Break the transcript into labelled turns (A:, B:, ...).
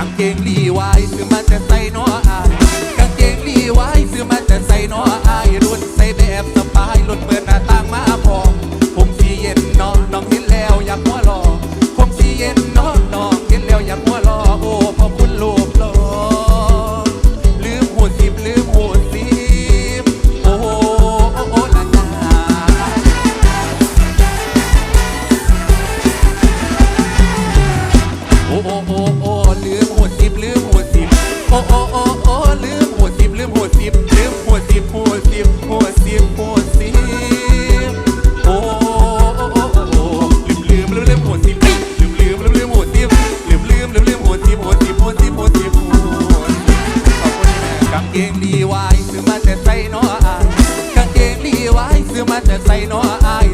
A: างเกงลีไว้ถึงมันจะใส่น้ออาย เกงลีวายซื้อมาแต่ใส่น้ออายกางเกงลีวายซื้อมาแต่ใส่น้ออาย